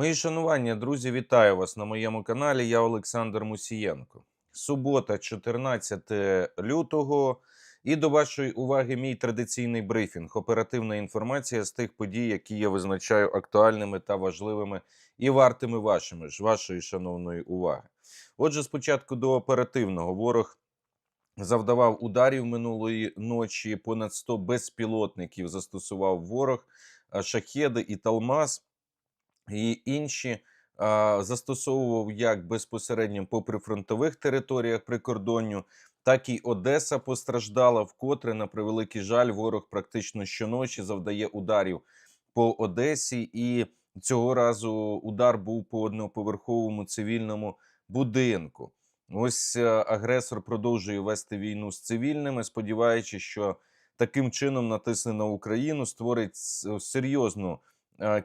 Мої шанування, друзі, вітаю вас на моєму каналі. Я Олександр Мусієнко. Субота, 14 лютого. І до вашої уваги мій традиційний брифінг. Оперативна інформація з тих подій, які я визначаю актуальними та важливими і вартими вашими ж вашої шановної уваги. Отже, спочатку до оперативного ворог завдавав ударів минулої ночі. Понад 100 безпілотників застосував ворог, шахеди і Талмаз і інші застосовував як безпосередньо по прифронтових територіях прикордонню, так і Одеса постраждала вкотре. На превеликий жаль, ворог практично щоночі завдає ударів по Одесі, і цього разу удар був по одноповерховому цивільному будинку. Ось е, агресор продовжує вести війну з цивільними, сподіваючись, що таким чином натисне на Україну, створить серйозну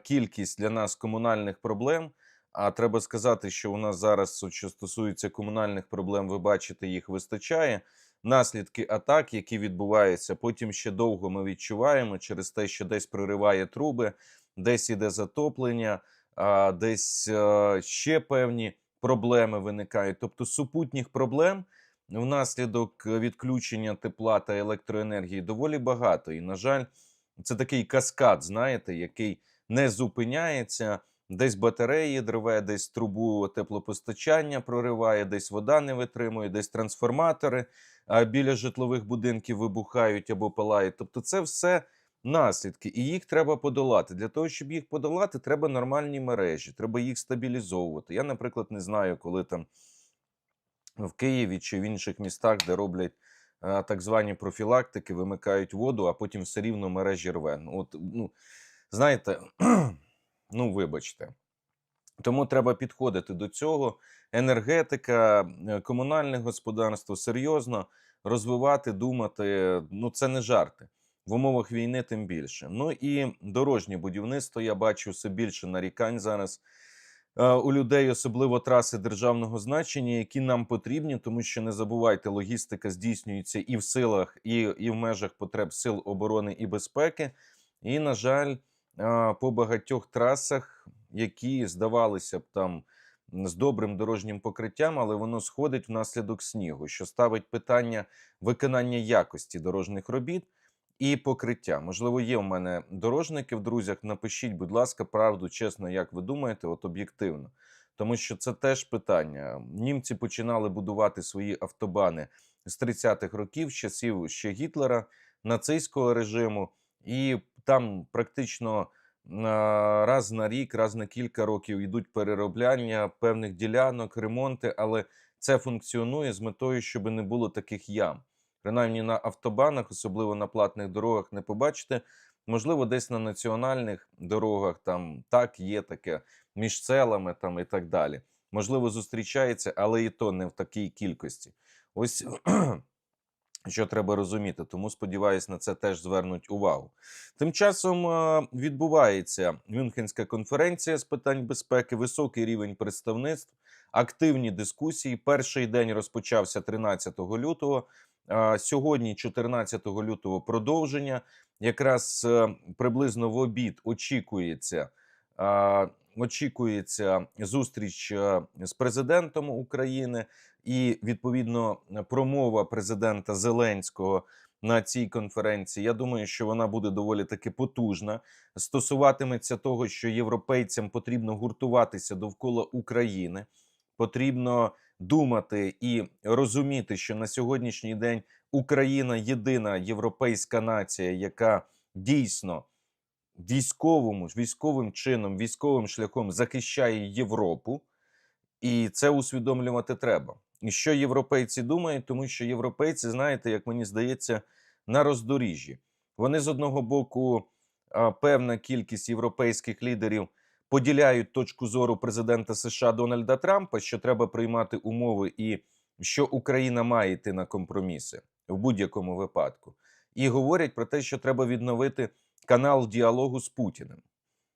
кількість для нас комунальних проблем. А треба сказати, що у нас зараз, що стосується комунальних проблем, ви бачите, їх вистачає. Наслідки атак, які відбуваються, потім ще довго ми відчуваємо через те, що десь прориває труби, десь іде затоплення, десь е, ще певні проблеми виникають. Тобто супутніх проблем внаслідок відключення тепла та електроенергії доволі багато. І, на жаль, це такий каскад, знаєте, який не зупиняється. Десь батареї дрове, десь трубу теплопостачання прориває, десь вода не витримує, десь трансформатори біля житлових будинків вибухають або палають. Тобто, це все наслідки, і їх треба подолати. Для того, щоб їх подолати, треба нормальні мережі, треба їх стабілізовувати. Я, наприклад, не знаю, коли там в Києві чи в інших містах, де роблять так звані профілактики, вимикають воду, а потім все рівно мережі рве. От, ну, знаєте, ну вибачте. Тому треба підходити до цього. Енергетика, е, комунальне господарство серйозно розвивати, думати. Ну це не жарти. В умовах війни тим більше. Ну і дорожнє будівництво. Я бачу все більше нарікань зараз е, у людей, особливо траси державного значення, які нам потрібні, тому що не забувайте, логістика здійснюється і в силах, і, і в межах потреб сил оборони і безпеки. І, на жаль, по багатьох трасах, які здавалися б там з добрим дорожнім покриттям, але воно сходить внаслідок снігу, що ставить питання виконання якості дорожніх робіт і покриття. Можливо, є у мене дорожники в друзях. Напишіть, будь ласка, правду, чесно, як ви думаєте, от об'єктивно. Тому що це теж питання. Німці починали будувати свої автобани з 30-х років, з часів ще Гітлера, нацистського режиму, і там практично раз на рік, раз на кілька років йдуть переробляння певних ділянок, ремонти, але це функціонує з метою, щоб не було таких ям. Принаймні на автобанах, особливо на платних дорогах, не побачите. Можливо, десь на національних дорогах там так є таке між селами там і так далі. Можливо, зустрічається, але і то не в такій кількості. Ось що треба розуміти. Тому сподіваюсь, на це теж звернуть увагу. Тим часом е, відбувається Мюнхенська конференція з питань безпеки, високий рівень представництв, активні дискусії. Перший день розпочався 13 лютого. Сьогодні, 14 лютого, продовження. Якраз е, приблизно в обід очікується. Очікується зустріч е, з президентом України і відповідно промова президента Зеленського на цій конференції. Я думаю, що вона буде доволі таки потужна. Стосуватиметься того, що європейцям потрібно гуртуватися довкола України, потрібно думати і розуміти, що на сьогоднішній день Україна єдина європейська нація, яка дійсно військовому військовим чином, військовим шляхом захищає Європу, і це усвідомлювати треба. І що європейці думають, тому що європейці, знаєте, як мені здається, на роздоріжжі. Вони з одного боку, певна кількість європейських лідерів поділяють точку зору президента США Дональда Трампа, що треба приймати умови, і що Україна має йти на компроміси в будь-якому випадку, і говорять про те, що треба відновити канал діалогу з Путіним.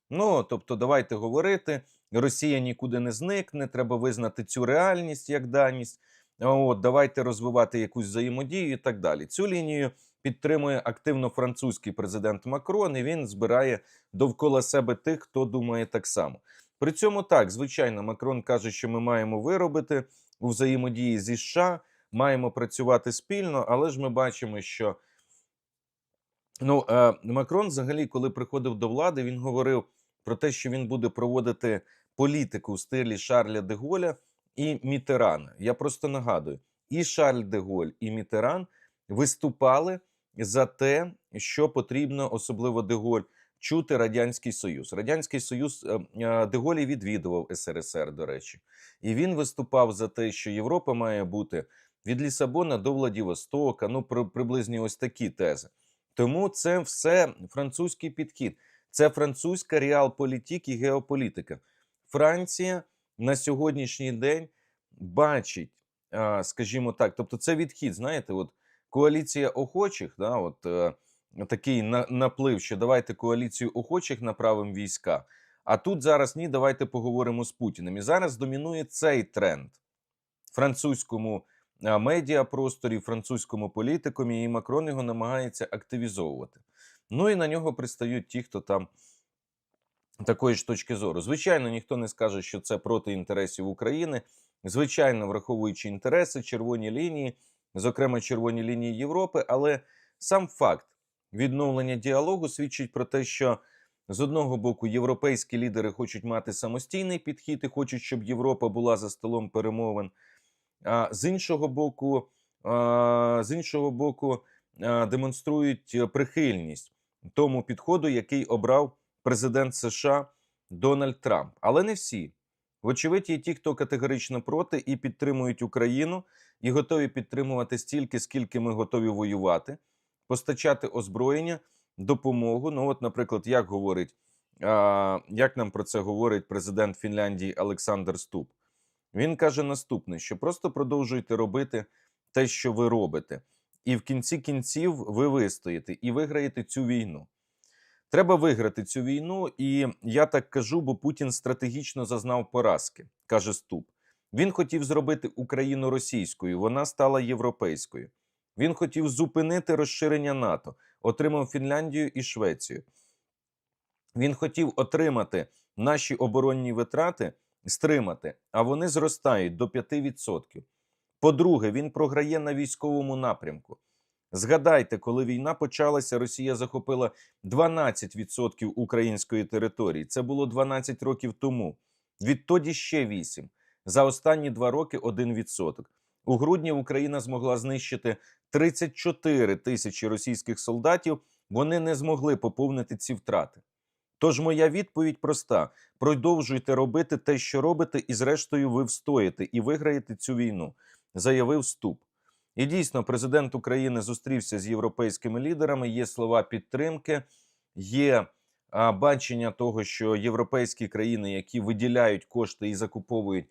Ну тобто, давайте говорити. Росія нікуди не зникне, треба визнати цю реальність як даність. От давайте розвивати якусь взаємодію і так далі. Цю лінію підтримує активно французький президент Макрон. і Він збирає довкола себе тих, хто думає так само. При цьому так, звичайно, Макрон каже, що ми маємо виробити у взаємодії зі США, маємо працювати спільно, але ж ми бачимо, що ну, е, Макрон, взагалі, коли приходив до влади, він говорив про те, що він буде проводити політику в стилі Шарля де Голля і Мітерана. Я просто нагадую, і Шарль де Голь, і Мітеран виступали за те, що потрібно, особливо де Голь, чути Радянський Союз. Радянський Союз е, е, де Голь і відвідував СРСР, до речі, і він виступав за те, що Європа має бути від Лісабона до Владивостока. Ну, при, приблизні ось такі тези. Тому це все французький підхід, це французька реалполітик і геополітика. Франція на сьогоднішній день бачить, скажімо так, тобто це відхід, знаєте, от коаліція охочих, да, от е, такий наплив, що давайте коаліцію охочих направимо війська. А тут зараз ні, давайте поговоримо з Путіним. І зараз домінує цей тренд французькому медіапросторі, французькому політикумі, і Макрон його намагається активізовувати. Ну і на нього пристають ті, хто там такої ж точки зору. Звичайно, ніхто не скаже, що це проти інтересів України. Звичайно, враховуючи інтереси, червоні лінії, зокрема червоні лінії Європи, але сам факт відновлення діалогу свідчить про те, що з одного боку європейські лідери хочуть мати самостійний підхід і хочуть, щоб Європа була за столом перемовин. З іншого боку, з іншого боку, демонструють е, прихильність тому підходу, який обрав президент США Дональд Трамп. Але не всі. Вочевидь, є ті, хто категорично проти і підтримують Україну, і готові підтримувати стільки, скільки ми готові воювати, постачати озброєння, допомогу. Ну, от, наприклад, як говорить, як нам про це говорить президент Фінляндії Олександр Ступ. Він каже наступне: що просто продовжуйте робити те, що ви робите, і в кінці кінців ви вистоїте і виграєте цю війну. Треба виграти цю війну, і я так кажу, бо Путін стратегічно зазнав поразки, каже Ступ. Він хотів зробити Україну російською, вона стала європейською. Він хотів зупинити розширення НАТО, отримав Фінляндію і Швецію. Він хотів отримати наші оборонні витрати, стримати, а вони зростають до 5%. По-друге, він програє на військовому напрямку. Згадайте, коли війна почалася, Росія захопила 12% української території. Це було 12 років тому. Відтоді ще 8. За останні два роки 1%. У грудні Україна змогла знищити 34 тисячі російських солдатів. Вони не змогли поповнити ці втрати. Тож моя відповідь проста: продовжуйте робити те, що робите, і зрештою ви встоїте і виграєте цю війну, заявив Ступ. І дійсно, президент України зустрівся з європейськими лідерами. Є слова підтримки, є бачення того, що європейські країни, які виділяють кошти і закуповують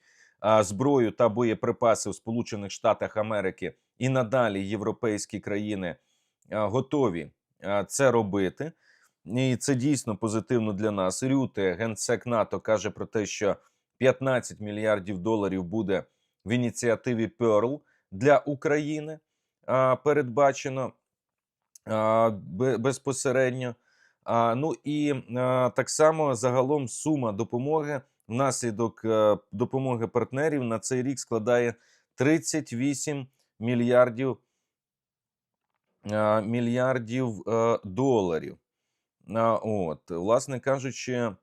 зброю та боєприпаси в Сполучених Штатах Америки, і надалі європейські країни готові це робити. І це дійсно позитивно для нас. Рюте, генсек НАТО, каже про те, що 15 мільярдів доларів буде в ініціативі Перл для України передбачено безпосередньо. Ну і так само загалом сума допомоги внаслідок е, допомоги партнерів на цей рік складає 38 мільярдів, мільярдів е, доларів. От, власне кажучи,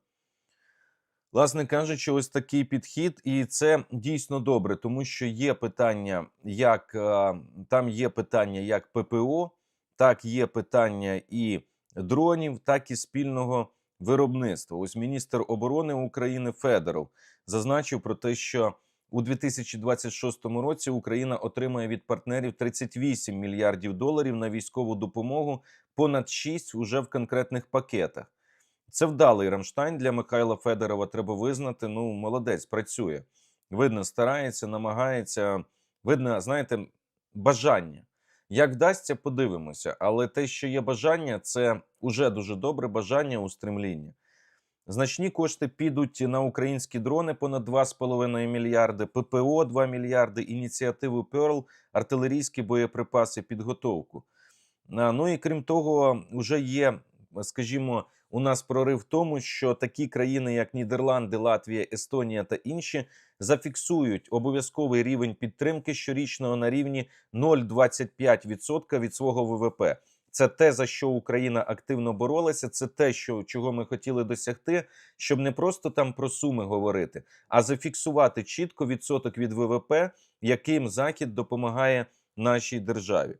власне кажучи, ось такий підхід, і це дійсно добре, тому що є питання, як там є питання як ППО, так є питання і дронів, так і спільного виробництва. Ось міністр оборони України Федоров зазначив про те, що у 2026 році Україна отримає від партнерів 38 мільярдів доларів на військову допомогу, понад 6 уже в конкретних пакетах. Це вдалий Рамштайн для Михайла Федорова. Треба визнати. Ну, молодець, працює. Видно, старається, намагається. Видно, знаєте, бажання. Як вдасться, подивимося. Але те, що є бажання, це уже дуже добре бажання устремління. Значні кошти підуть на українські дрони понад 2,5 мільярди, ППО 2 мільярди, ініціативу Pearl, артилерійські боєприпаси, підготовку. Ну і крім того, вже є, скажімо, у нас прорив в тому, що такі країни, як Нідерланди, Латвія, Естонія та інші, зафіксують обов'язковий рівень підтримки щорічного на рівні 0,25% від свого ВВП. Це те, за що Україна активно боролася. Це те, що чого ми хотіли досягти, щоб не просто там про суми говорити, а зафіксувати чітко відсоток від ВВП, яким Захід допомагає нашій державі.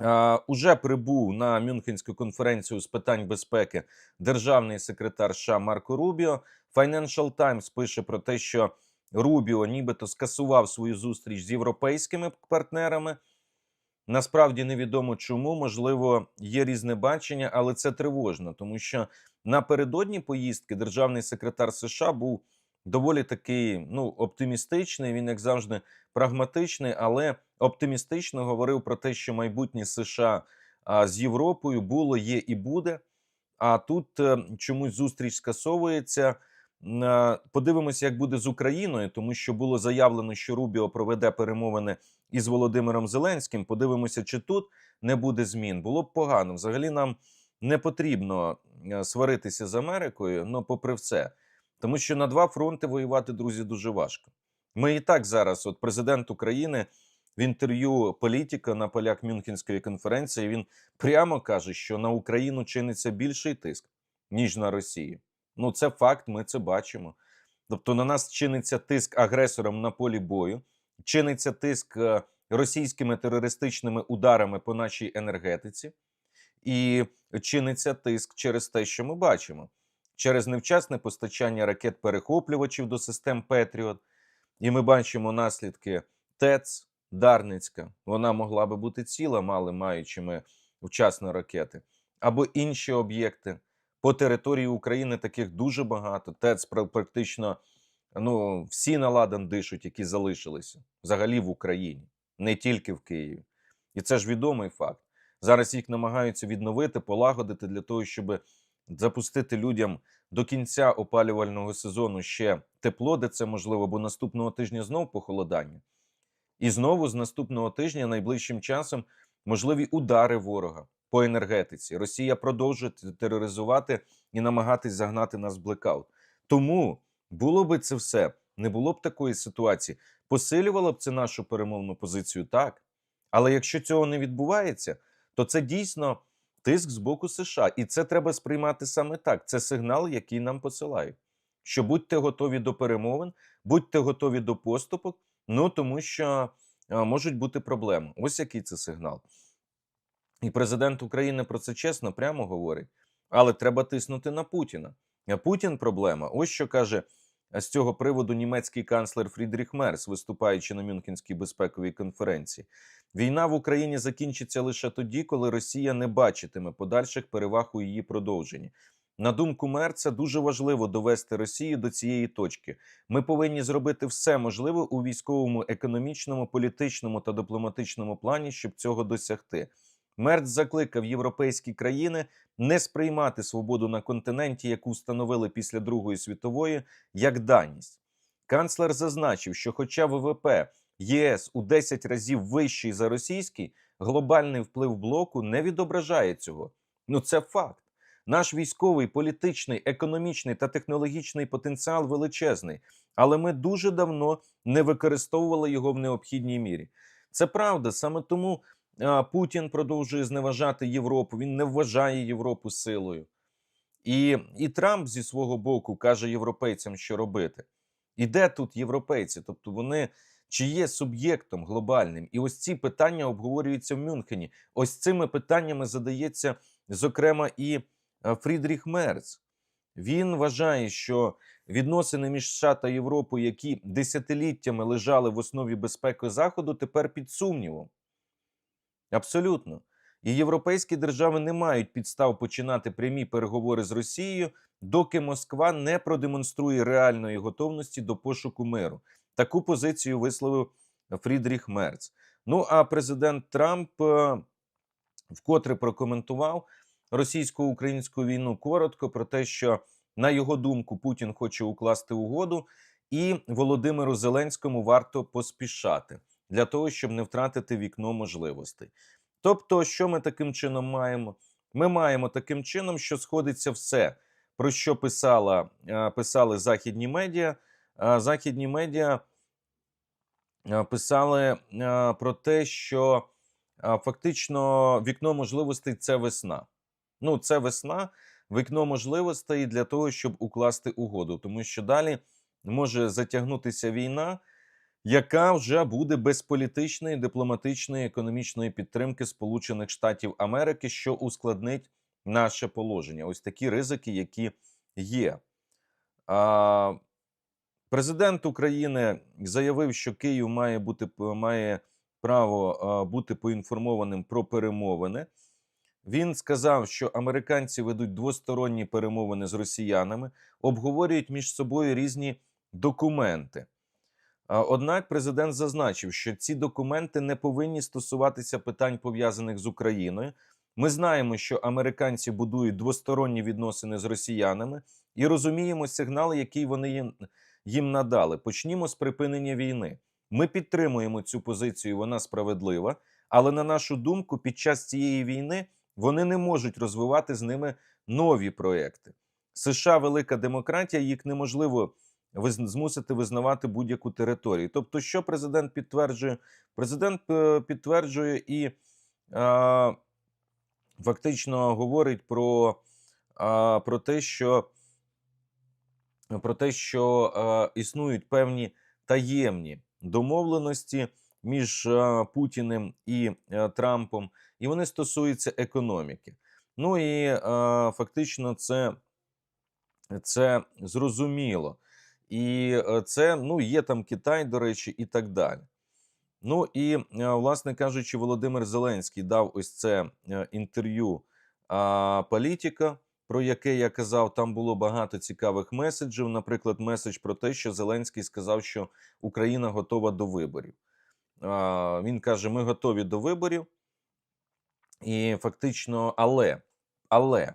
Uh, уже прибув на Мюнхенську конференцію з питань безпеки державний секретар США Марко Рубіо. Financial Times пише про те, що Рубіо нібито скасував свою зустріч з європейськими партнерами. Насправді невідомо чому, можливо, є різне бачення, але це тривожно, тому що напередодні поїздки державний секретар США був доволі такий ну, оптимістичний. Він, як завжди, прагматичний, але оптимістично говорив про те, що майбутнє США з Європою було, є і буде. А тут е, чомусь зустріч скасовується. Е, Подивимося, як буде з Україною, тому що було заявлено, що Рубіо проведе перемовини із Володимиром Зеленським. Подивимося, чи тут не буде змін. Було б погано. Взагалі нам не потрібно е, сваритися з Америкою, ну попри все. Тому що на два фронти воювати, друзі, дуже важко. Ми і так зараз, от президент України в інтерв'ю політика на полях Мюнхенської конференції, він прямо каже, що на Україну чиниться більший тиск, ніж на Росію. Ну, це факт, ми це бачимо. Тобто на нас чиниться тиск агресором на полі бою, чиниться тиск е, російськими терористичними ударами по нашій енергетиці, і чиниться тиск через те, що ми бачимо через невчасне постачання ракет-перехоплювачів до систем Петріот. І ми бачимо наслідки ТЕЦ Дарницька. Вона могла би бути ціла, мали маючи ми вчасно ракети, або інші об'єкти. По території України таких дуже багато. ТЕЦ практично ну, всі наладан дишуть, які залишилися взагалі в Україні, не тільки в Києві. І це ж відомий факт. Зараз їх намагаються відновити, полагодити для того, щоб запустити людям до кінця опалювального сезону ще тепло, де це можливо, бо наступного тижня знов похолодання. І знову з наступного тижня найближчим часом можливі удари ворога по енергетиці. Росія продовжує тероризувати і намагатись загнати нас в блекаут. Тому було би це все, не було б такої ситуації. Посилювало б це нашу перемовну позицію так. Але якщо цього не відбувається, то це дійсно тиск з боку США, і це треба сприймати саме так. Це сигнал, який нам посилають. Що будьте готові до перемовин, будьте готові до поступок, ну тому що а, можуть бути проблеми. Ось який це сигнал. І президент України про це чесно прямо говорить. Але треба тиснути на Путіна. Путін проблема. Ось що каже з цього приводу німецький канцлер Фрідріх Мерс, виступаючи на Мюнхенській безпековій конференції. Війна в Україні закінчиться лише тоді, коли Росія не бачитиме подальших переваг у її продовженні. На думку Мерца, дуже важливо довести Росію до цієї точки. Ми повинні зробити все можливе у військовому, економічному, політичному та дипломатичному плані, щоб цього досягти. Мерц закликав європейські країни не сприймати свободу на континенті, яку встановили після Другої світової, як даність. Канцлер зазначив, що, хоча ВВП ЄС у 10 разів вищий за російський, глобальний вплив блоку не відображає цього. Ну це факт. Наш військовий, політичний, економічний та технологічний потенціал величезний, але ми дуже давно не використовували його в необхідній мірі. Це правда, саме тому Путін продовжує зневажати Європу. Він не вважає Європу силою. І, І Трамп зі свого боку каже європейцям, що робити. І де тут європейці? Тобто вони чи є суб'єктом глобальним? І ось ці питання обговорюються в Мюнхені. Ось цими питаннями задається, зокрема, і Фрідріх Мерц. Він вважає, що відносини між США та Європою, які десятиліттями лежали в основі безпеки Заходу, тепер під сумнівом. Абсолютно. І європейські держави не мають підстав починати прямі переговори з Росією, доки Москва не продемонструє реальної готовності до пошуку миру. Таку позицію висловив Фрідріх Мерц. Ну а президент Трамп е, вкотре прокоментував російсько-українську війну коротко про те, що на його думку Путін хоче укласти угоду, і Володимиру Зеленському варто поспішати для того, щоб не втратити вікно можливостей. Тобто, що ми таким чином маємо? Ми маємо таким чином, що сходиться все, про що писала, е, писали західні медіа. Е, Західні медіа е, писали про те, що фактично вікно можливостей це весна. Ну, це весна, вікно можливостей для того, щоб укласти угоду, тому що далі може затягнутися війна, яка вже буде без політичної, дипломатичної, економічної підтримки Сполучених Штатів Америки, що ускладнить наше положення. Ось такі ризики, які є. А, президент України заявив, що Київ має бути має право бути поінформованим про перемовини. Він сказав, що американці ведуть двосторонні перемовини з росіянами, обговорюють між собою різні документи. Однак президент зазначив, що ці документи не повинні стосуватися питань пов'язаних з Україною. Ми знаємо, що американці будують двосторонні відносини з росіянами і розуміємо сигнали, які вони їм, надали. Почнімо з припинення війни. Ми підтримуємо цю позицію, вона справедлива. Але на нашу думку, під час цієї війни вони не можуть розвивати з ними нові проекти. США велика демократія, їх неможливо змусити визнавати будь-яку територію. Тобто, що президент підтверджує? Президент е, підтверджує і е, фактично говорить про, е, про те, що про те, що е, існують певні таємні домовленості між е, Путіним і е, Трампом, і вони стосуються економіки. Ну і е, фактично це, це зрозуміло. І е, це ну, є там Китай, до речі, і так далі. Ну і, е, власне кажучи, Володимир Зеленський дав ось це е, інтерв'ю політика, про яке я казав. Там було багато цікавих меседжів. Наприклад, меседж про те, що Зеленський сказав, що Україна готова до виборів. Він каже: ми готові до виборів. І фактично, але, але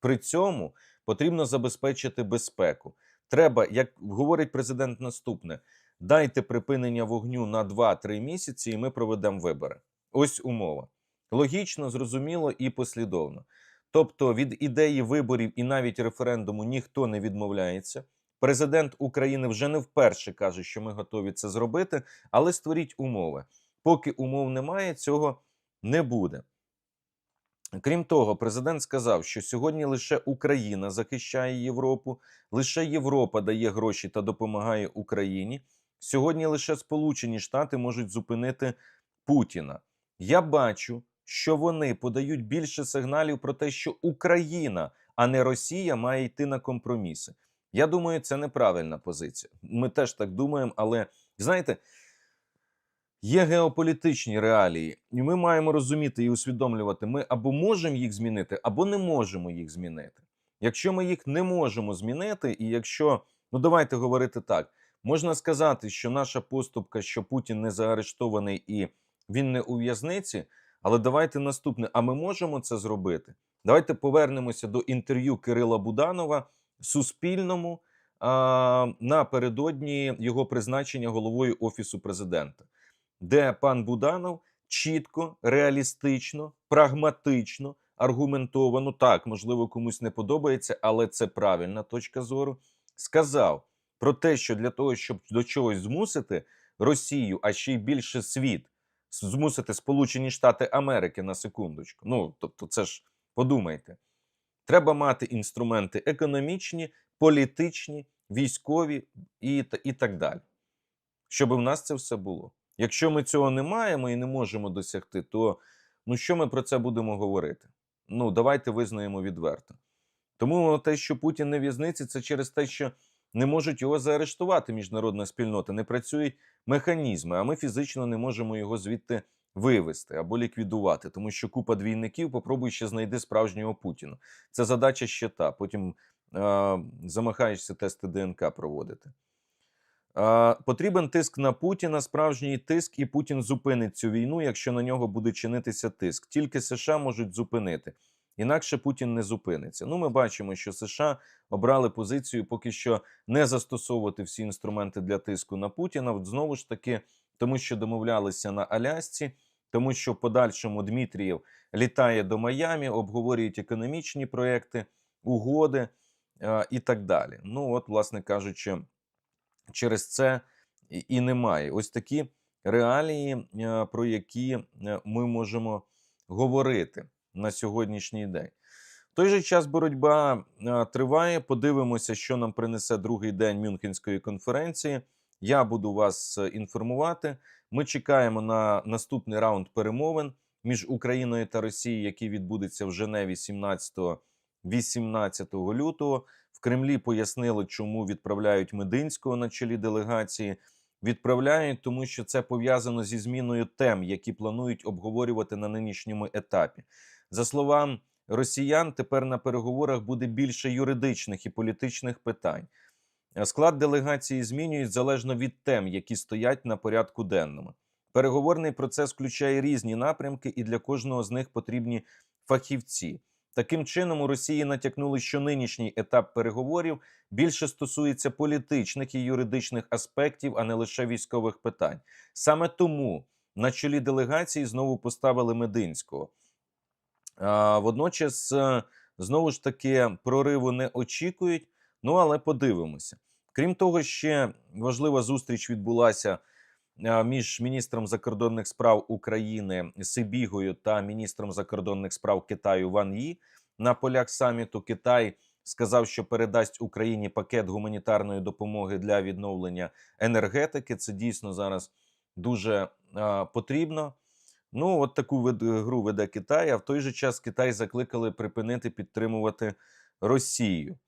при цьому потрібно забезпечити безпеку. Треба, як говорить президент, наступне: дайте припинення вогню на 2-3 місяці, і ми проведемо вибори. Ось умова. Логічно, зрозуміло і послідовно. Тобто від ідеї виборів і навіть референдуму ніхто не відмовляється. Президент України вже не вперше каже, що ми готові це зробити, але створіть умови. Поки умов немає, цього не буде. Крім того, президент сказав, що сьогодні лише Україна захищає Європу, лише Європа дає гроші та допомагає Україні. Сьогодні лише Сполучені Штати можуть зупинити Путіна. Я бачу, що вони подають більше сигналів про те, що Україна, а не Росія, має йти на компроміси. Я думаю, це неправильна позиція. Ми теж так думаємо, але знаєте. Є геополітичні реалії, і ми маємо розуміти і усвідомлювати, ми або можемо їх змінити, або не можемо їх змінити. Якщо ми їх не можемо змінити, і якщо, ну давайте говорити так, можна сказати, що наша поступка, що Путін не заарештований і він не у в'язниці, але давайте наступне: а ми можемо це зробити? Давайте повернемося до інтерв'ю Кирила Буданова Суспільному а, напередодні його призначення головою Офісу президента де пан Буданов чітко, реалістично, прагматично, аргументовано, так, можливо, комусь не подобається, але це правильна точка зору. Сказав про те, що для того, щоб до чогось змусити Росію, а ще й більше світ, змусити Сполучені Штати Америки на секундочку. Ну, тобто, це ж подумайте, треба мати інструменти економічні, політичні, військові і, і так далі. Щоб в нас це все було. Якщо ми цього не маємо і не можемо досягти, то ну що ми про це будемо говорити? Ну, давайте визнаємо відверто. Тому те, що Путін не в'язниці, це через те, що не можуть його заарештувати міжнародна спільнота, не працюють механізми, а ми фізично не можемо його звідти вивести або ліквідувати, тому що купа двійників попробуй ще знайди справжнього Путіна. Це задача ще та. Потім е- замахаєшся тести ДНК проводити. Потрібен тиск на Путіна, справжній тиск, і Путін зупинить цю війну, якщо на нього буде чинитися тиск. Тільки США можуть зупинити. Інакше Путін не зупиниться. Ну, ми бачимо, що США обрали позицію поки що не застосовувати всі інструменти для тиску на Путіна. От Знову ж таки, тому що домовлялися на Алясці, тому що в подальшому Дмитрієв літає до Майамі, обговорюють економічні проекти, угоди е, і так далі. Ну, от, власне кажучи, через це і- немає. Ось такі реалії, е, про які е, ми можемо говорити на сьогоднішній день. В той же час боротьба е, триває. Подивимося, що нам принесе другий день Мюнхенської конференції. Я буду вас інформувати. Ми чекаємо на наступний раунд перемовин між Україною та Росією, який відбудеться в Женеві 17-18 лютого. В Кремлі пояснили, чому відправляють Мединського на чолі делегації. Відправляють, тому що це пов'язано зі зміною тем, які планують обговорювати на нинішньому етапі. За словам росіян, тепер на переговорах буде більше юридичних і політичних питань. Склад делегації змінюють залежно від тем, які стоять на порядку денному. Переговорний процес включає різні напрямки, і для кожного з них потрібні фахівці. Таким чином, у Росії натякнули, що нинішній етап переговорів більше стосується політичних і юридичних аспектів, а не лише військових питань. Саме тому на чолі делегації знову поставили Мединського. Водночас, е, знову ж таки, прориву не очікують. Ну але подивимося. Крім того, ще важлива зустріч відбулася між міністром закордонних справ України Сибігою та міністром закордонних справ Китаю Ван Ї на полях саміту. Китай сказав, що передасть Україні пакет гуманітарної допомоги для відновлення енергетики. Це дійсно зараз дуже а, потрібно. Ну, от таку вед- гру веде Китай. А в той же час Китай закликали припинити підтримувати Росію.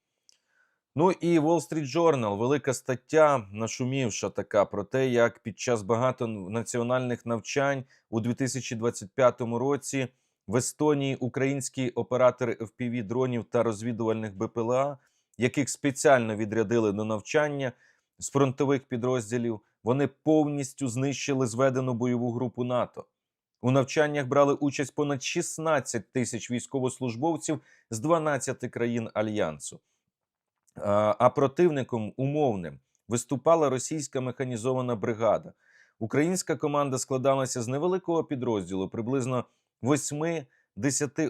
Ну і Wall Street Journal, велика стаття, нашумівша така про те, як під час багатонаціональних навчань у 2025 році в Естонії українські оператори FPV дронів та розвідувальних БПЛА, яких спеціально відрядили до навчання з фронтових підрозділів, вони повністю знищили зведену бойову групу НАТО. У навчаннях брали участь понад 16 тисяч військовослужбовців з 12 країн альянсу. А противником умовним виступала російська механізована бригада. Українська команда складалася з невеликого підрозділу, приблизно 8-10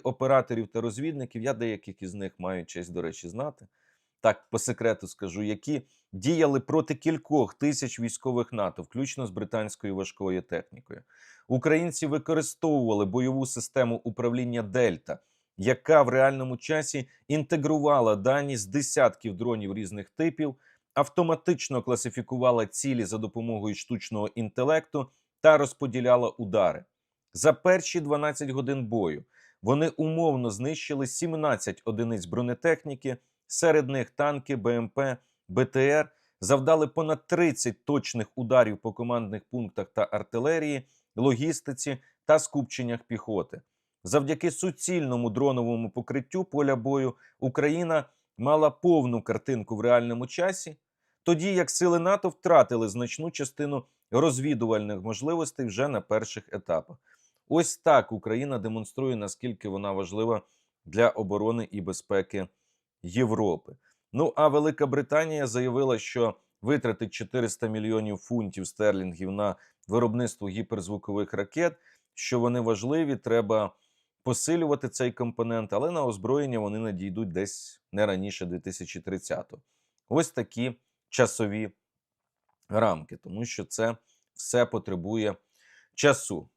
операторів та розвідників. Я деяких із них маю честь, до речі, знати. Так, по секрету скажу, які діяли проти кількох тисяч військових НАТО, включно з британською важкою технікою. Українці використовували бойову систему управління Дельта, яка в реальному часі інтегрувала дані з десятків дронів різних типів, автоматично класифікувала цілі за допомогою штучного інтелекту та розподіляла удари. За перші 12 годин бою вони умовно знищили 17 одиниць бронетехніки, серед них танки, БМП, БТР, завдали понад 30 точних ударів по командних пунктах та артилерії, логістиці та скупченнях піхоти. Завдяки суцільному дроновому покриттю поля бою Україна мала повну картинку в реальному часі, тоді як сили НАТО втратили значну частину розвідувальних можливостей вже на перших етапах. Ось так Україна демонструє, наскільки вона важлива для оборони і безпеки Європи. Ну а Велика Британія заявила, що витратить 400 мільйонів фунтів стерлінгів на виробництво гіперзвукових ракет, що вони важливі, треба посилювати цей компонент, але на озброєння вони надійдуть десь не раніше 2030-го. Ось такі часові рамки, тому що це все потребує часу.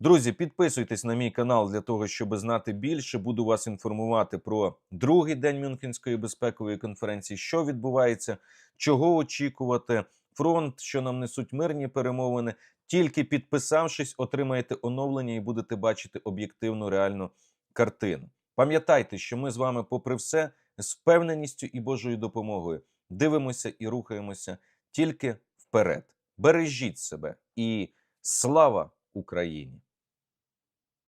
Друзі, підписуйтесь на мій канал для того, щоб знати більше. Буду вас інформувати про другий день Мюнхенської безпекової конференції, що відбувається, чого очікувати. Фронт, що нам несуть мирні перемовини. Тільки підписавшись, отримаєте оновлення і будете бачити об'єктивну реальну картину. Пам'ятайте, що ми з вами, попри все, з впевненістю і Божою допомогою дивимося і рухаємося тільки вперед. Бережіть себе і слава Україні!